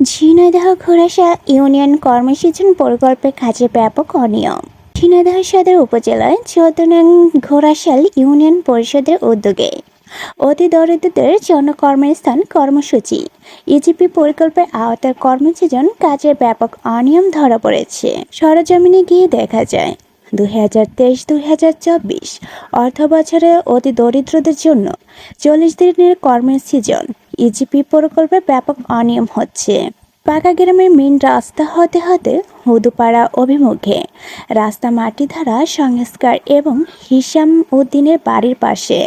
Jhenaidah ঘোড়াশা union কর্মসূচন প্রকল্পের কাজে ব্যাপক অনিয়ম। ঝিনাইদহ সদর উপজেলায় চৌদ্দ ঘোড়াশাল ইউনিয়ন পরিষদের উদ্যোগে অতি দরিদ্রদের জন্য কর্মস্থান কর্মসূচি। ইজিপি প্রকল্পের আওতার কর্মসূচন কাজের ব্যাপক অনিয়ম ধরা পড়েছে। সরজমিনে গিয়ে দেখা যায়, দুই হাজার তেইশ, দুই হাজার চব্বিশ অর্থ বছরে অতি দরিদ্রদের জন্য চল্লিশ দিনের কর্মের সিজন। ইজিপি প্রকল্পে ব্যাপক অনিয়ম হচ্ছে। পাকা গ্রামের মেন রাস্তা হতে হতে হুদুপাড়া অভিমুখে রাস্তা মাটি ধারা সংস্কার এবং হিসাম উদ্দিনের বাড়ির পাশে।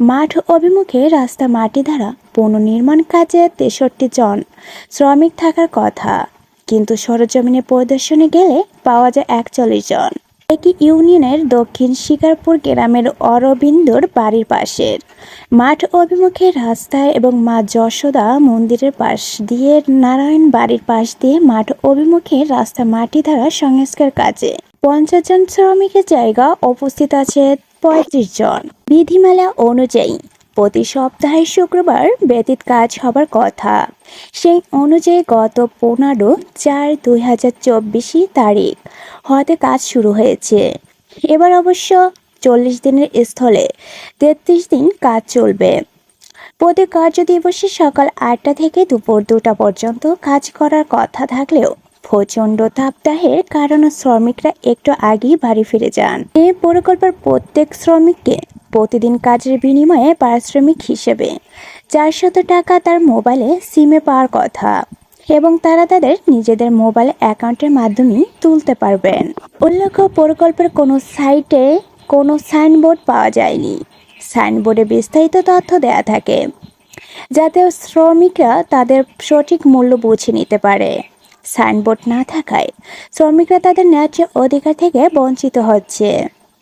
মাঠ অভিমুখে রাস্তা মাটি ধারা পুনর্নির্মাণ কাজে তেষট্টি জন শ্রমিক থাকার কথা। কিন্তু সরজমিনে প্রদর্শনে গেলে পাওয়া যায় একচল্লিশ জন। একই ইউনিয়নের দক্ষিণ শিকারপুর গ্রামের অরবিন্দুর বাড়ির পাশের মাঠ অভিমুখে রাস্তায় এবং মা যশোদা মন্দিরের পাশ দিয়ে নারায়ণ বাড়ির পাশ দিয়ে মাঠ অভিমুখে রাস্তা মাটি ধারা সংস্কার কাজে। পঞ্চাশ জন শ্রমিকের জায়গা উপস্থিত আছে পঁয়ত্রিশ জন। বিধিমালা অনুযায়ী প্রতি সপ্তাহে শুক্রবার ব্যতীত কাজ হবার কথা। সেই অনুযায়ী গত পনেরো চার দুই হাজার চব্বিশই তারিখ হতে কাজ শুরু হয়েছে। এবার অবশ্য চল্লিশ দিনের স্থলে তেত্রিশ দিন কাজ চলবে। প্রতি কার্য দিবসে সকাল আটটা থেকে দুপুর দুটা পর্যন্ত কাজ করার কথা থাকলেও প্রচণ্ড তাপদাহের কারণে শ্রমিকরা একটু আগেই বাড়ি ফিরে যান। এই প্রকল্পের প্রত্যেক শ্রমিককে প্রতিদিন কাজের বিনিময়ে পারিশ্রমিক হিসেবে। চারশত টাকা তার মোবাইলে সিমে পাওয়ার কথা এবং তারা তাদের নিজেদের মোবাইল অ্যাকাউন্টের মাধ্যমেই তুলতে পারবেন। উল্লেখ্য, প্রকল্পের কোনো সাইটে কোনো সাইনবোর্ড পাওয়া যায়নি। সাইনবোর্ডে বিস্তারিত তথ্য দেয়া থাকে, যাতে শ্রমিকরা তাদের সঠিক মূল্য বুঝে নিতে পারে। সাইনবোর্ড না থাকায় শ্রমিকরা তাদের ন্যায্য অধিকার থেকে বঞ্চিত হচ্ছে।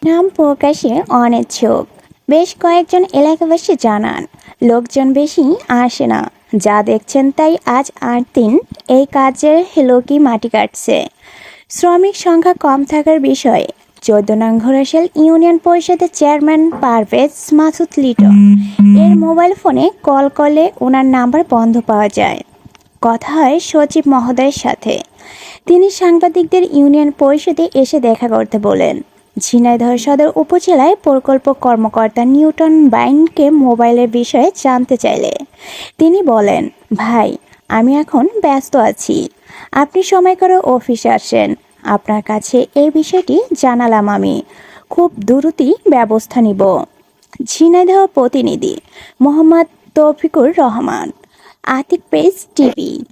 নাম প্রকাশে অনিচ্ছুক। বেশ কয়েকজন এলাকাবাসী জানান, লোকজন বেশি আসে না। যা দেখছেন তাই আজ আট দিন এই কাজের লোকই মাটি কাটছে। শ্রমিক সংখ্যা কম থাকার বিষয়ে চোদ্দ নং ঘোড়াশাল ইউনিয়ন পরিষদের চেয়ারম্যান পারভেজ মাসুদ লিটন এর মোবাইল ফোনে কল করলে ওনার নাম্বার বন্ধ পাওয়া যায়। কথা হয় সচিব মহোদয়ের সাথে। তিনি সাংবাদিকদের ইউনিয়ন পরিষদে এসে দেখা করতে বলেন। ঝিনাইদহ সদর উপজেলায় প্রকল্প কর্মকর্তা নিউটন বাইনকে মোবাইলের বিষয়ে জানতে চাইলে। তিনি বলেন, ভাই, আমি এখন ব্যস্ত আছি। আপনি সময় করে অফিসে আসেন। আপনার কাছে এই বিষয়টি জানালাম আমি। খুব দ্রুতই ব্যবস্থা নিব। ঝিনাইদহ প্রতিনিধি মোহাম্মদ তৌফিকুর রহমান, আতিক পেজ টিভি।